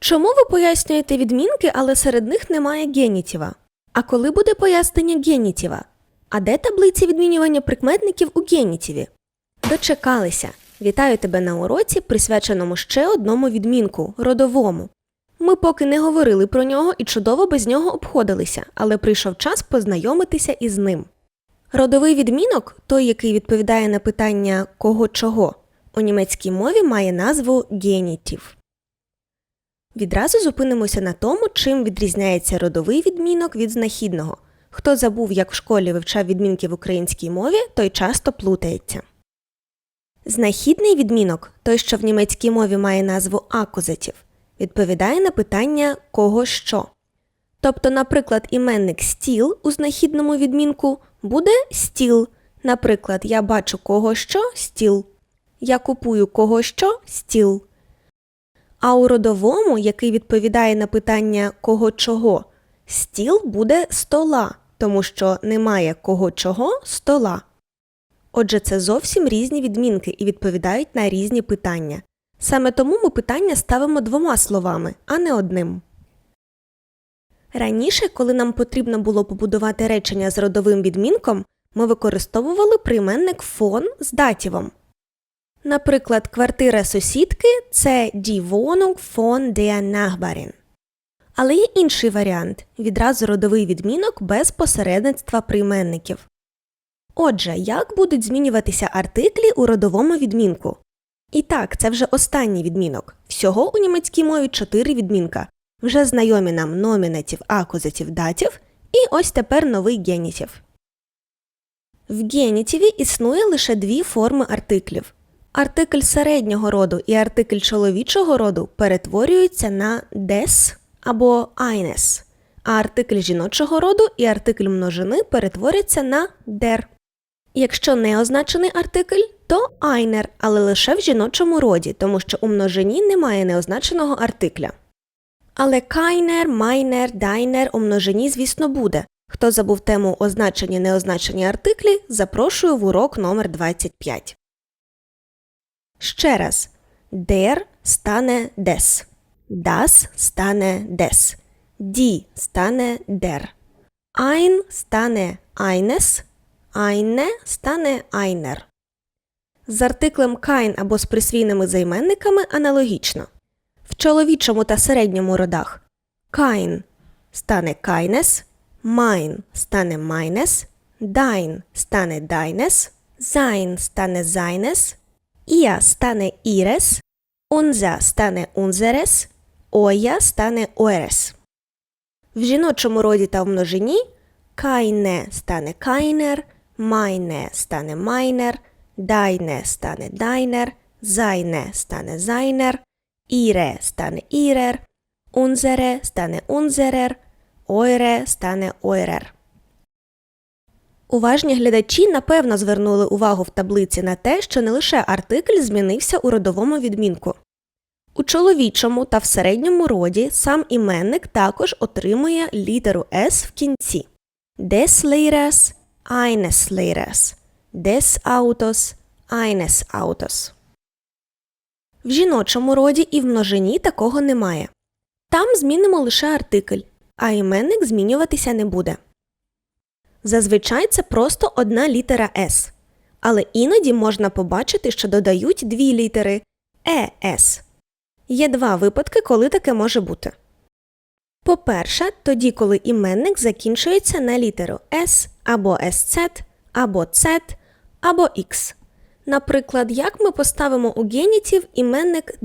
Чому ви пояснюєте відмінки, але серед них немає генітіва? А коли буде пояснення генітіва? А де таблиці відмінювання прикметників у генітіві? Дочекалися. Вітаю тебе на уроці, присвяченому ще одному відмінку родовому. Ми поки не говорили про нього і чудово без нього обходилися, але прийшов час познайомитися із ним. Родовий відмінок, той, який відповідає на питання кого чого, у німецькій мові має назву генітів. Відразу зупинимося на тому, чим відрізняється родовий відмінок від знахідного. Хто забув, як в школі вивчав відмінки в українській мові, той часто плутається. Знахідний відмінок, той, що в німецькій мові має назву акузатів, відповідає на питання кого що. Тобто, наприклад, іменник стіл у знахідному відмінку буде стіл. Наприклад, я бачу кого що стіл. Я купую кого що стіл. А у родовому, який відповідає на питання кого чого, стіл буде стола, тому що немає кого чого стола. Отже, це зовсім різні відмінки і відповідають на різні питання. Саме тому ми питання ставимо двома словами, а не одним. Раніше, коли нам потрібно було побудувати речення з родовим відмінком, ми використовували прийменник фон з датівом. Наприклад, квартира сусідки це die Wohnung von der Nachbarin. Але є інший варіант відразу родовий відмінок без посередництва прийменників. Отже, як будуть змінюватися артиклі у родовому відмінку? І так, це вже останній відмінок. Всього у німецькій мові чотири відмінка. Вже знайомі нам номінатів, акузатів, датів, і ось тепер новий генітів. В генітіві існує лише дві форми артиклів. Артикль середнього роду і артикль чоловічого роду перетворюються на des або eines, а артикль жіночого роду і артикль множини перетворяться на der. Якщо не означений артикль, то einer, але лише в жіночому роді, тому що у множині немає неозначеного артикля. Але кайнер, майнер, дайнер у множині, звісно, буде. Хто забув тему означені неозначені артиклі, запрошую в урок номер 25. Ще раз. Der стане des. Das стане des. Die стане der. Ein стане eines. Eine стане einer. З артиклем кайн або з присвійними займенниками аналогічно. В чоловічому та середньому родах кайн стане кайнес, майн стане майнес, дайн стане дайнес, sein стане зайнес, ihr стане ірес, unser стане унзерес, оя стане оерес. В жіночому роді та в множині кайне стане кайнер, майне стане майнер, дайне стане дайнер, зайне стане зайнер, іре стане ірер, унзере стане унзерер, ойре стане ойрер. Уважні глядачі напевно звернули увагу в таблиці на те, що не лише артикль змінився у родовому відмінку. У чоловічому та в середньому роді сам іменник також отримує літеру С в кінці. Des Lehrers, eines Lehrers, des Autos, eines Autos. В жіночому роді і в множині такого немає. Там змінимо лише артикль, а іменник змінюватися не буде. Зазвичай це просто одна літера С. Але іноді можна побачити, що додають дві літери ЕС. Є два випадки, коли таке може бути. По-перше, тоді, коли іменник закінчується на літеру С або SZ, або Z, або X. Наприклад, як ми поставимо у генітів іменник.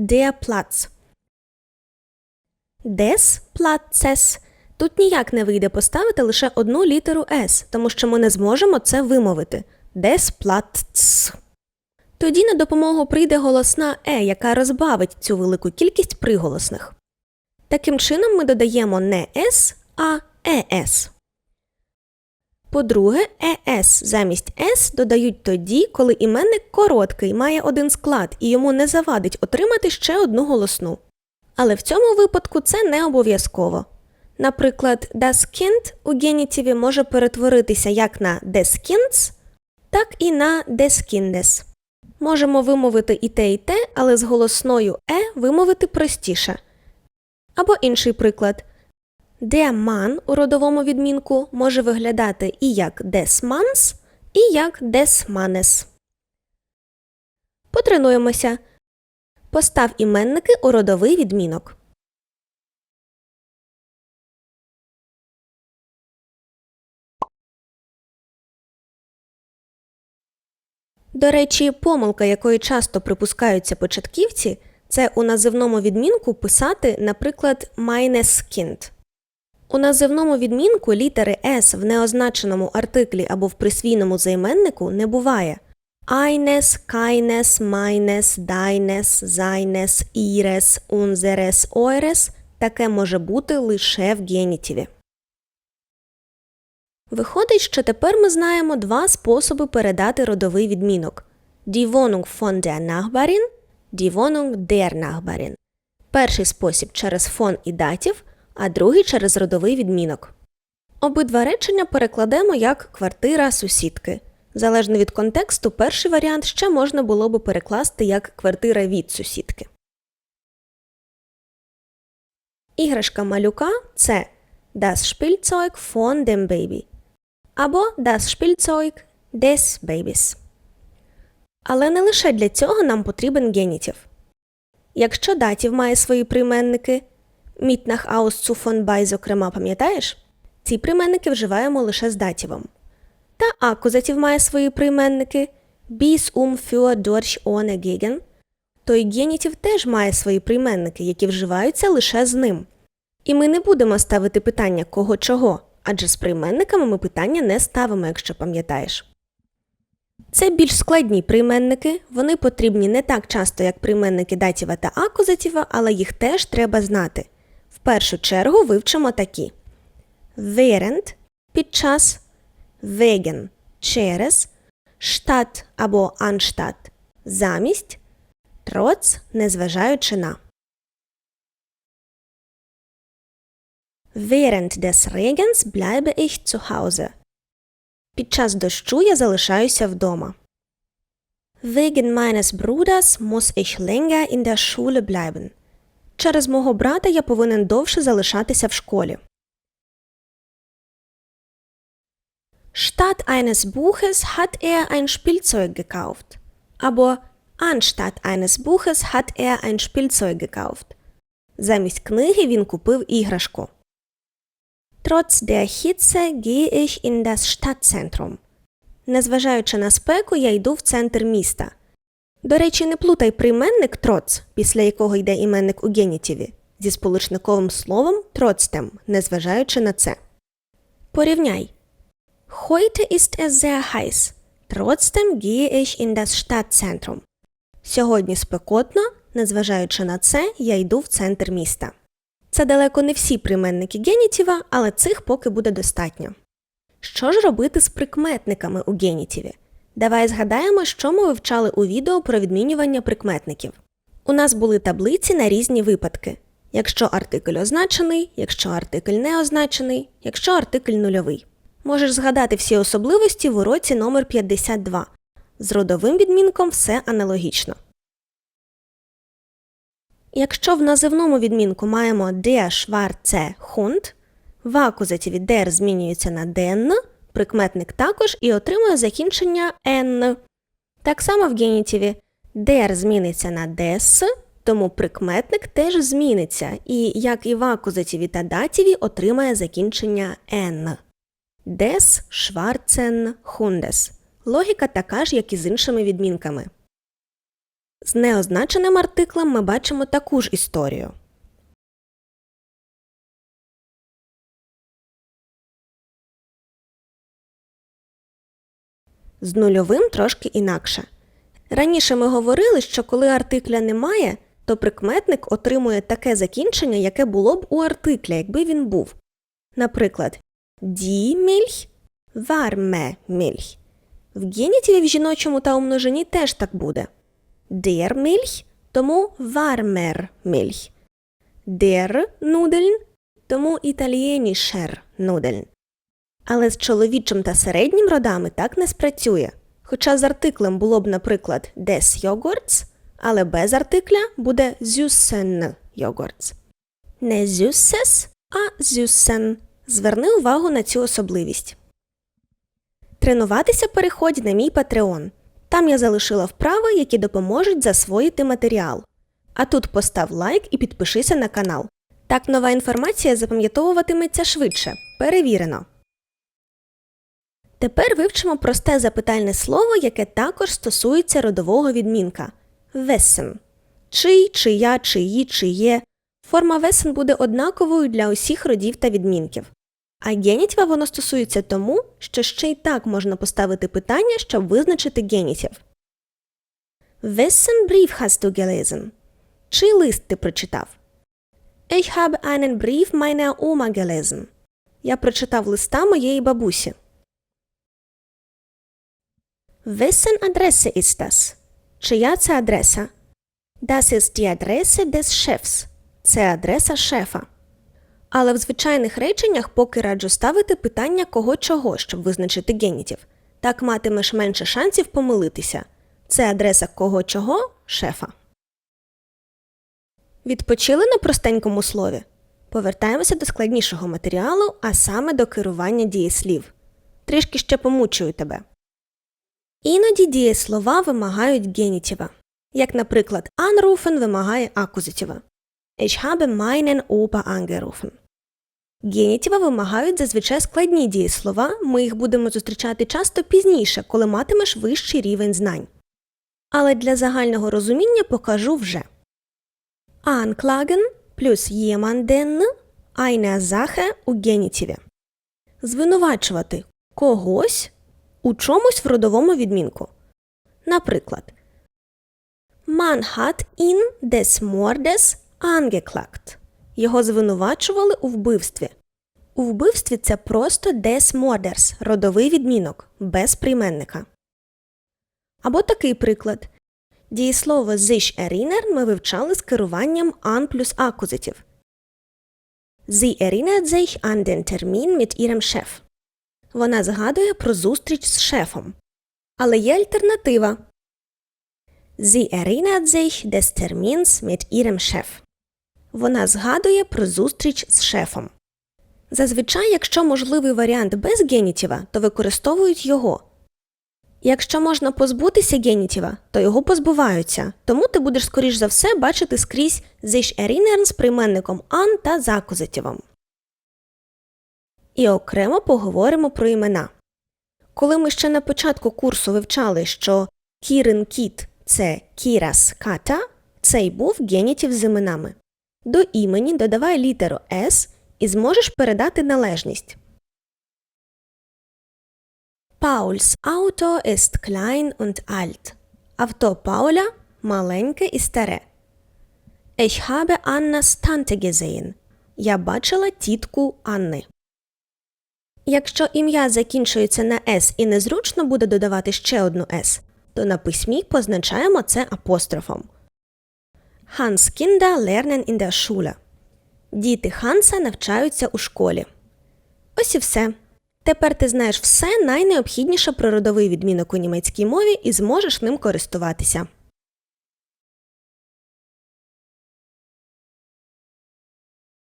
Des Platzes. Тут ніяк не вийде поставити лише одну літеру S, тому що ми не зможемо це вимовити. Platz. Тоді на допомогу прийде голосна Е, яка розбавить цю велику кількість приголосних. Таким чином ми додаємо не С, а ЕС. По-друге, ЕС замість С додають тоді, коли іменник короткий, має один склад і йому не завадить отримати ще одну голосну. Але в цьому випадку це не обов'язково. Наприклад, das Kind у генітіві може перетворитися як на des Kinds, так і на des Kindes. Можемо вимовити і те, і те, але з голосною Е вимовити простіше. Або інший приклад. Der Mann у родовому відмінку може виглядати і як des Manns, і як des Mannes. Потренуємося. Постав іменники у родовий відмінок. До речі, помилка, якої часто припускаються початківці, це у називному відмінку писати, наприклад, «meines Kind». У називному відмінку літери «с» в неозначеному артиклі або в присвійному займеннику не буває. Eines, keines, meines, deines, seines, ihres, unseres, eures таке може бути лише в генітиві. Виходить, що тепер ми знаємо два способи передати родовий відмінок von der Nachbarin, Die Wohnung der Nachbarin. Перший спосіб через фон і датів, а другий через родовий відмінок. Обидва речення перекладемо як квартира сусідки. Залежно від контексту, перший варіант ще можна було би перекласти як квартира від сусідки. Іграшка малюка це Das Spielzeug von dem Baby або Das Spielzeug des Babys. Але не лише для цього нам потрібен генітів. Якщо датів має свої прийменники mit nach Auszu von bei, зокрема, пам'ятаєш? Ці прийменники вживаємо лише з датівом. Та акузатів має свої прийменники bis, um, für, durch, ohne, gegen, то й генітів теж має свої прийменники, які вживаються лише з ним. І ми не будемо ставити питання кого чого, адже з прийменниками ми питання не ставимо, якщо пам'ятаєш. Це більш складні прийменники, вони потрібні не так часто, як прийменники датіва та акузатіва, але їх теж треба знати. В першу чергу вивчимо такі während – під час, wegen – через, штат або анштат – замість, троц – незважаючи на. Während des Regens bleibe ich zu Hause. Під час дощу я залишаюся вдома. Wegen meines Bruders muss ich länger in der Schule bleiben. Через мого брата я повинен довше залишатися в школі. Statt eines Buches hat er ein Spielzeug gekauft. Або anstatt eines Buches hat er ein Spielzeug gekauft. Замість книги він купив іграшку. Trotz der Hitze gehe ich in das Stadtzentrum. Незважаючи на спеку, я йду в центр міста. До речі, не плутай прийменник троц, після якого йде іменник у генітиві, зі сполучниковим словом trotzdem, незважаючи на це. Порівняй. Heute ist es sehr heiß. Trotzdem gehe ich in das Stadtzentrum. Сьогодні спекотно, незважаючи на це, я йду в центр міста. Це далеко не всі прийменники генітіва, але цих поки буде достатньо. Що ж робити з прикметниками у генітіві? Давай згадаємо, що ми вивчали у відео про відмінювання прикметників. У нас були таблиці на різні випадки. Якщо артикль означений, якщо артикль не означений, якщо артикль нульовий. Можеш згадати всі особливості в уроці номер 52 З родовим відмінком все аналогічно. Якщо в називному відмінку маємо der schwarze Hund, в акузативі der змінюється на den, прикметник також і отримує закінчення n. Так само в генітиві der зміниться на des, тому прикметник теж зміниться і, як і в акузативі та датіві, отримає закінчення n. Des schwarzen Hundes. Логіка така ж, як і з іншими відмінками. З неозначеним артиклем ми бачимо таку ж історію. З нульовим трошки інакше. Раніше ми говорили, що коли артикля немає, то прикметник отримує таке закінчення, яке було б у артикля, якби він був. Наприклад, die Milch, warme Milch. В генітиві в жіночому та у множині теж так буде. Der Milch, тому warmer Milch. Der Nudeln, тому італієнішер Nudeln. Але з чоловічим та середнім родами так не спрацює. Хоча з артиклем було б, наприклад, des Yogurts, але без артикля буде süßen Yogurts. Не süßes, а süßen. Зверни увагу на цю особливість. Тренуватися переходь на мій Patreon. Там я залишила вправи, які допоможуть засвоїти матеріал. А тут постав лайк і підпишися на канал. Так нова інформація запам'ятовуватиметься швидше. Перевірено. Тепер вивчимо просте запитальне слово, яке також стосується родового відмінка весен. Чий, чия, чиї, чиє. Форма весен буде однаковою для усіх родів та відмінків. А генітива воно стосується тому, що ще й так можна поставити питання, щоб визначити генітів. Wessen Brief hast du gelesen? Чий лист ти прочитав? Ich habe einen Brief meiner Oma gelesen. Я прочитав листа моєї бабусі. Wessen Adresse ist das? Чия це адреса? Das ist die Adresse des Chefs. Це адреса шефа. Але в звичайних реченнях поки раджу ставити питання кого чого, щоб визначити генітів. Так матимеш менше шансів помилитися. Це адреса кого чого шефа. Відпочили на простенькому слові? Повертаємося до складнішого матеріалу, а саме до керування дієслів. Трішки ще помучую тебе. Іноді дієслова вимагають генітіва, як, наприклад, anrufen вимагає акузатіва. Ich habe meinen Opa angerufen. Генітіва вимагають зазвичай складні дієслова, ми їх будемо зустрічати часто пізніше, коли матимеш вищий рівень знань. Але для загального розуміння покажу вже. Anklagen плюс jemanden eine Sache у генітіві. Звинувачувати когось у чомусь в родовому відмінку. Наприклад, Man hat ihn des Mordes angeklagt. Його звинувачували у вбивстві. У вбивстві це просто des Morders – родовий відмінок, без прийменника. Або такий приклад. Дієслово sich erinnern ми вивчали з керуванням an плюс акузатив. Sie erinnert sich an den Termin mit ihrem Chef. Вона згадує про зустріч з шефом. Але є альтернатива. Sie erinnert sich des Termins mit ihrem Chef. Вона згадує про зустріч з шефом. Зазвичай, якщо можливий варіант без генітіва, то використовують його. Якщо можна позбутися генітіва, то його позбуваються, тому ти будеш скоріш за все бачити скрізь sich erinnern з прийменником an та закузатівом. І окремо поговоримо про імена. Коли ми ще на початку курсу вивчали, що Кірин кіт це Кірас ката, це й був генітів з іменами. До імені додавай літеру С і зможеш передати належність. Pauls Auto ist klein und alt. Авто Пауля маленьке і старе. Ich habe Annas Tante gesehen. Я бачила тітку Анни. Якщо ім'я закінчується на С і незручно буде додавати ще одну С, то на письмі позначаємо це апострофом. Hans Kinder lernen in der Schule. Діти Ханса навчаються у школі. Ось і все. Тепер ти знаєш все найнеобхідніше про родовий відмінок у німецькій мові і зможеш ним користуватися.